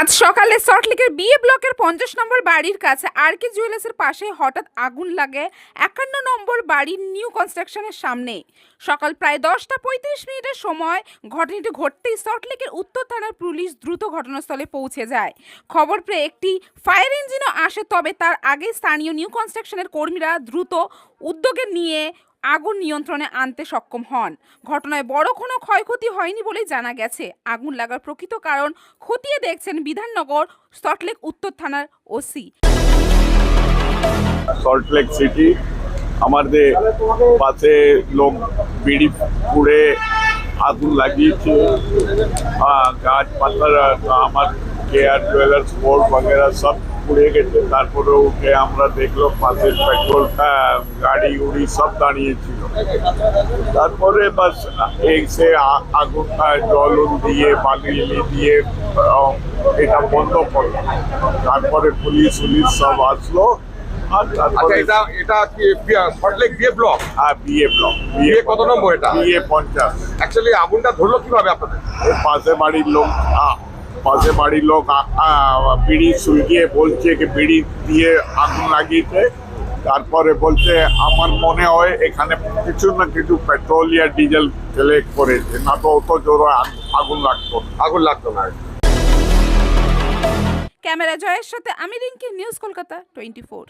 আজ সকালে সল্টলেকের বিএ ব্লকের পঞ্চাশ নম্বর বাড়ির কাছে আর কে জুয়েলার্সের পাশে হঠাৎ আগুন লাগে একান্ন নম্বর বাড়ির নিউ কনস্ট্রাকশনের সামনে। সকাল প্রায় দশটা পঁয়ত্রিশ মিনিটের সময় ঘটনাটি ঘটতেই সল্টলেকের উত্তর থানার পুলিশ দ্রুত ঘটনাস্থলে পৌঁছে যায়। খবর পেয়ে একটি ফায়ার ইঞ্জিনও আসে, তবে তার আগে স্থানীয় নিউ কনস্ট্রাকশনের কর্মীরা দ্রুত উদ্যোগে নিয়ে আগুন নিয়ন্ত্রণে আনতে সক্ষম হন। ঘটনায় বড় কোনো ক্ষয়ক্ষতি হয়নি বলেই জানা গেছে। আগুন লাগার প্রকৃত কারণ খতিয়ে দেখছেন বিধাননগর সল্টলেক উত্তর থানার ওসি। সল্টলেক সিটি, আমাদের পাশে লোক বিড়ি পুড়ে আগুন লাগিয়েছে। গাছপালা, আমার কেয়ার, জুয়েলার্স, বোর্ড, বগেরা সব পুড়ে গেছে। তারপরে উঠে আমরা দেখল পাশের পেট্রোল গাড়ি উড়ি সব দাঁড়িয়েছিল। তারপরে বাস এসে আ- আগুন আহ, জল দিয়ে বালি দিয়ে এটা বন্ধ করল। তারপরে পুলিশ উলিশ সব আসলো। আচ্ছা এটা এটা কি সল্টলেক ব্লক বিয়ে ব্লক কত নম্বর এটা? বিয়ে পঞ্চাশ। অ্যাকচুয়ালি আগুনটা ধরলো কীভাবে আপনাদের? পাশে বাড়ির লোক পাশে বাড়ির লোক বিড়ি সুলগিয়ে বলছে কি বিড়ি দিয়ে আগুন লাগিয়েছে। তারপরে বলছে আমার মনে হয় এখানে কিছু না কিছু পেট্রোল ইয়া ডিজেল ফেলে করেছে না তো অত জোর আগুন লাগতো আগুন লাগতো না ক্যামেরা জয়ের সাথে আমি Rinki news Kolkata twenty four.